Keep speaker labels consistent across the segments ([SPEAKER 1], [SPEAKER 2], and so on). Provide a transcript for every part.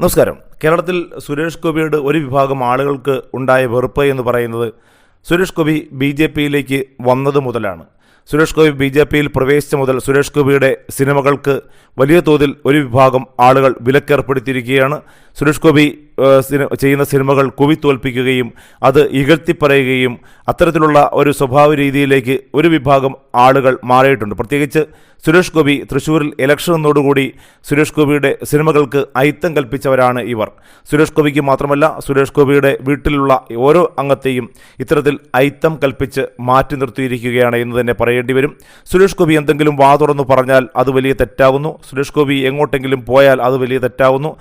[SPEAKER 1] നമസ്കാരം. കേരളത്തിൽ സുരേഷ് ഗോപിയുടെ ഒരു വിഭാഗം ആളുകൾക്ക് ഉണ്ടായ വെറുപ്പ് എന്ന് പറയുന്നത് സുരേഷ് ഗോപി ബി ജെ പിയിലേക്ക് വന്നത് മുതലാണ്. സുരേഷ് ഗോപി ബി ജെ പിയിൽ പ്രവേശിച്ച മുതൽ സുരേഷ് ഗോപിയുടെ സിനിമകൾക്ക് വലിയ തോതിൽ ഒരു വിഭാഗം ആളുകൾ വിലക്കേർപ്പെടുത്തിയിരിക്കുകയാണ്. സുരേഷ് ഗോപി ചെയ്യുന്ന സിനിമകൾ കുവിത്തോൽപ്പിക്കുകയും അത് ഇകഴ്ത്തിപ്പറയുകയും അത്തരത്തിലുള്ള ഒരു സ്വഭാവ രീതിയിലേക്ക് ഒരു വിഭാഗം ആളുകൾ മാറിയിട്ടുണ്ട്. പ്രത്യേകിച്ച് സുരേഷ് ഗോപി തൃശ്ശൂരിൽ ഇലക്ഷൻ എന്നോടുകൂടി സുരേഷ് ഗോപിയുടെ സിനിമകൾക്ക് അയിത്തം കൽപ്പിച്ചവരാണ് ഇവർ. സുരേഷ് ഗോപിക്ക് മാത്രമല്ല സുരേഷ് ഗോപിയുടെ വീട്ടിലുള്ള ഓരോ അംഗത്തെയും ഇത്തരത്തിൽ അയിത്തം കൽപ്പിച്ച് മാറ്റി നിർത്തിയിരിക്കുകയാണ് എന്ന് തന്നെ പറയേണ്ടി വരും. സുരേഷ് ഗോപി എന്തെങ്കിലും വാ തുറന്നു പറഞ്ഞാൽ അത് വലിയ തെറ്റാകുന്നു. സുരേഷ് ഗോപി എങ്ങോട്ടെങ്കിലും പോയാൽ അത് വലിയ തെറ്റാകുന്നു.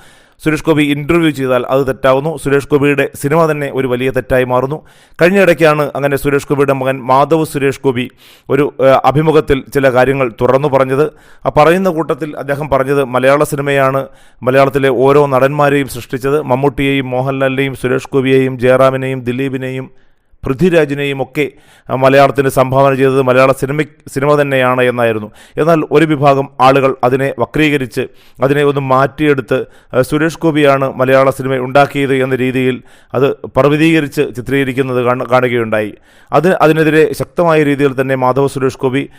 [SPEAKER 1] സുരേഷ് ഗോപി ഇന്റർവ്യൂ ചെയ്താൽ അത് തെറ്റാവുന്നു. സുരേഷ് ഗോപിയുടെ സിനിമ തന്നെ ഒരു വലിയ തെറ്റായി മാറുന്നു. കഴിഞ്ഞ ഇടയ്ക്കാണ് അങ്ങനെ സുരേഷ് ഗോപിയുടെ മകൻ മാധവ് സുരേഷ് ഗോപി ഒരു അഭിമുഖത്തിൽ ചില കാര്യങ്ങൾ തുറന്നു പറഞ്ഞത്. ആ പറയുന്ന കൂട്ടത്തിൽ അദ്ദേഹം പറഞ്ഞത് മലയാള സിനിമയാണ്. മലയാളത്തിലെ ഓരോ നടന്മാരെയും സൃഷ്ടിച്ചത്. മമ്മൂട്ടിയെയും മോഹൻലാലിനെയും സുരേഷ് ഗോപിയെയും ജയറാമിനെയും ദിലീപിനെയും പൃഥ്വിരാജിനെയും ഒക്കെ മലയാളത്തിന് സംഭാവന ചെയ്തത് മലയാള സിനിമ സിനിമ തന്നെയാണ് എന്നായിരുന്നു. എന്നാൽ ഒരു വിഭാഗം ആളുകൾ അതിനെ വക്രീകരിച്ച് അതിനെ ഒന്ന് മാറ്റിയെടുത്ത് സുരേഷ് ഗോപിയാണ് മലയാള സിനിമ ഉണ്ടാക്കിയത് എന്ന രീതിയിൽ അത് പർവതീകരിച്ച് ചിത്രീകരിക്കുന്നത് കാണ- കാണുകയുണ്ടായി. അത് അതിനെതിരെ ശക്തമായ രീതിയിൽ തന്നെ മാധവ സുരേഷ് ഗോപി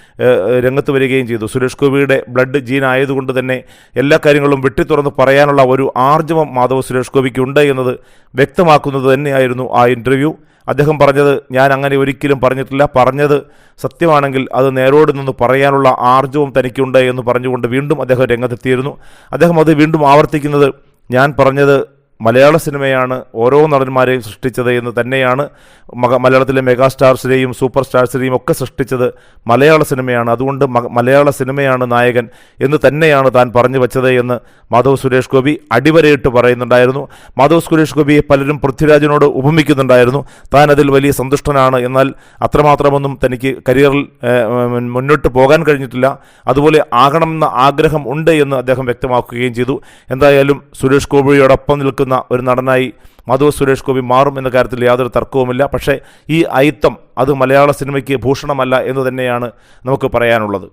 [SPEAKER 1] രംഗത്ത് വരികയും ചെയ്തു. സുരേഷ് ഗോപിയുടെ ബ്ലഡ് ജീൻ ആയതുകൊണ്ട് തന്നെ എല്ലാ കാര്യങ്ങളും വെട്ടിത്തുറന്ന് പറയാനുള്ള ഒരു ആർജവം മാധവ സുരേഷ് ഗോപിക്ക് ഉണ്ട് എന്നത് വ്യക്തമാക്കുന്നത് തന്നെയായിരുന്നു ആ ഇന്റർവ്യൂ അദ്ദേഹം പറഞ്ഞത് ഞാൻ അങ്ങനെ ഒരിക്കലും പറഞ്ഞിട്ടില്ല. പറഞ്ഞത് സത്യമാണെങ്കിൽ അത് നേരോട് നിന്ന് പറയാനുള്ള ആർജവും തനിക്കുണ്ട് എന്ന് പറഞ്ഞുകൊണ്ട് വീണ്ടും അദ്ദേഹം രംഗത്തെത്തിയിരുന്നു. അദ്ദേഹം അത് വീണ്ടും ആവർത്തിക്കുന്നത് ഞാൻ പറഞ്ഞത് മലയാള സിനിമയാണ് ഓരോ നടന്മാരെയും സൃഷ്ടിച്ചത് എന്ന് തന്നെയാണ്. മക മലയാളത്തിലെ മെഗാസ്റ്റാർസിനെയും സൂപ്പർ സ്റ്റാർസിനെയും ഒക്കെ സൃഷ്ടിച്ചത് മലയാള സിനിമയാണ്. അതുകൊണ്ട് മലയാള സിനിമയാണ് നായകൻ എന്ന് തന്നെയാണ് താൻ പറഞ്ഞു വച്ചത് എന്ന് മാധവ് സുരേഷ് ഗോപി അടിവരയിട്ട് പറയുന്നുണ്ടായിരുന്നു. മാധവ് സുരേഷ് ഗോപിയെ പലരും പൃഥ്വിരാജിനോട് ഉപമിക്കുന്നുണ്ടായിരുന്നു. താൻ അതിൽ വലിയ സന്തുഷ്ടനാണ്. എന്നാൽ അത്രമാത്രമൊന്നും തനിക്ക് കരിയറിൽ മുന്നോട്ട് പോകാൻ കഴിഞ്ഞിട്ടില്ല. അതുപോലെ ആകണമെന്ന ആഗ്രഹം ഉണ്ട് എന്ന് അദ്ദേഹം വ്യക്തമാക്കുകയും ചെയ്തു. എന്തായാലും സുരേഷ് ഗോപിയോടൊപ്പം നിൽക്കുന്ന ഒരു നടനായി മാധവ് സുരേഷ് ഗോപി മാറും എന്ന കാര്യത്തിൽ യാതൊരു തർക്കവുമില്ല. പക്ഷേ ഈ അയിത്തം അത് മലയാള സിനിമയ്ക്ക് ഭൂഷണമല്ല എന്ന് തന്നെയാണ് നമുക്ക് പറയാനുള്ളത്.